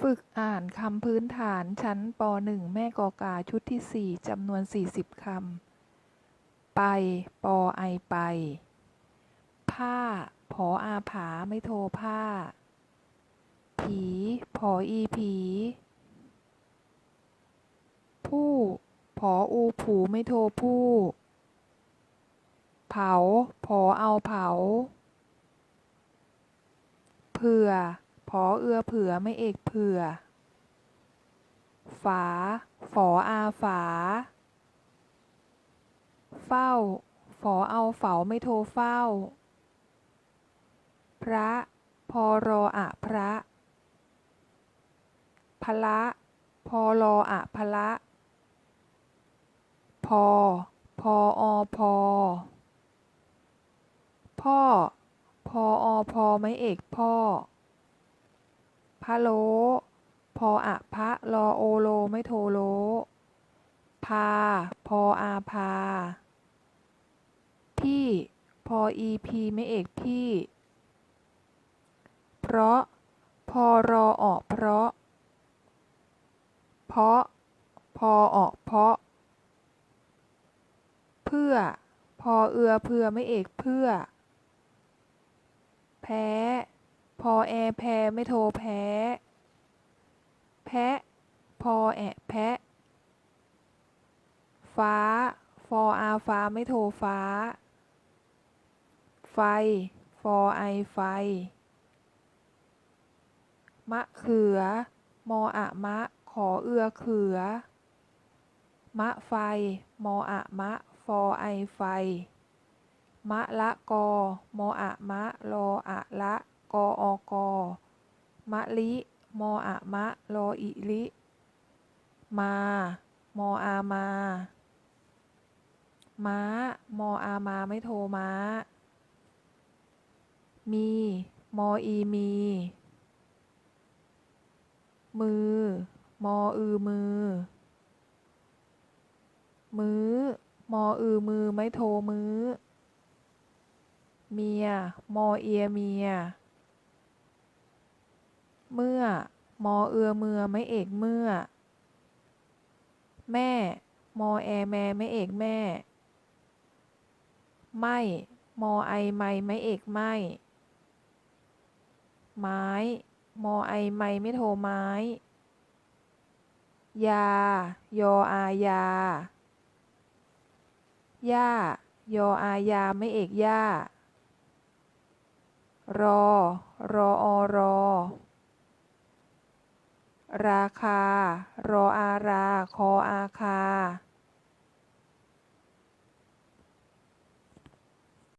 ฝึกอ่านคำพื้นฐานชั้นป .1 แม่กอกาชุดที่ 4จำนวน 40 คำ ไป ปอไอไป ผ้า ผออาผาไม่โทรผ้า ผี ผออีผี ผู้ ผออูผูไม่โทรผู้ เผา ผอเอาเผา เผื่อ ผอเอือเผื่อไม่เอกเผื่อ ฝา ฝออาฝา เฝ้า ฝอเอาเฝาไม่โทรเฝ้า พระ พอรออะพระ พละ พอรออะพละ พอ พออพอ พ่อ พออพอไม่เอกพ่อ พะโล พออะพะรอโอโลไม่โทโล พา พออาพาพี่ พออีพีไม่เอกพี่ เพราะ พอรอออกเพราะ เพราะ พอออกเพราะ เพื่อ พอเอือเพื่อไม่เอกเพื่อ แพ้ พอแอแพไม่โทรแพ้ แพะ พอแอะแพะ ฟ้า ฟออาฟ้าไม่โทรฟ้า ไฟ ฟอไอไฟ มะเขือ มออะมะ ขอเอือเขือ มะไฟ มออะมะ ฟอไอไฟ มะละกอ มออะมะ รออะละ กออกอมะลิ มออะมะรออิลิ มา มออามา ม้า มออามาไม่โทรม้า มี มออีมี มือ มออือมือ มื้อ มออือมือไม่โทรมื้อ เมีย มอเอียเมีย เมื่อ มอเอือเมือไม่เอกเมื่อ แม่ มอแอแม่ไม่เอกแม่ ไม่ มอไอไม่ไม่เอกไม่ ไม้ มอไอไม่ไม่โทรไม้ ยา ยออายา ย่า ยออายาไม่เอกย่ารอ รออรอ ราคา รออารา คออาคา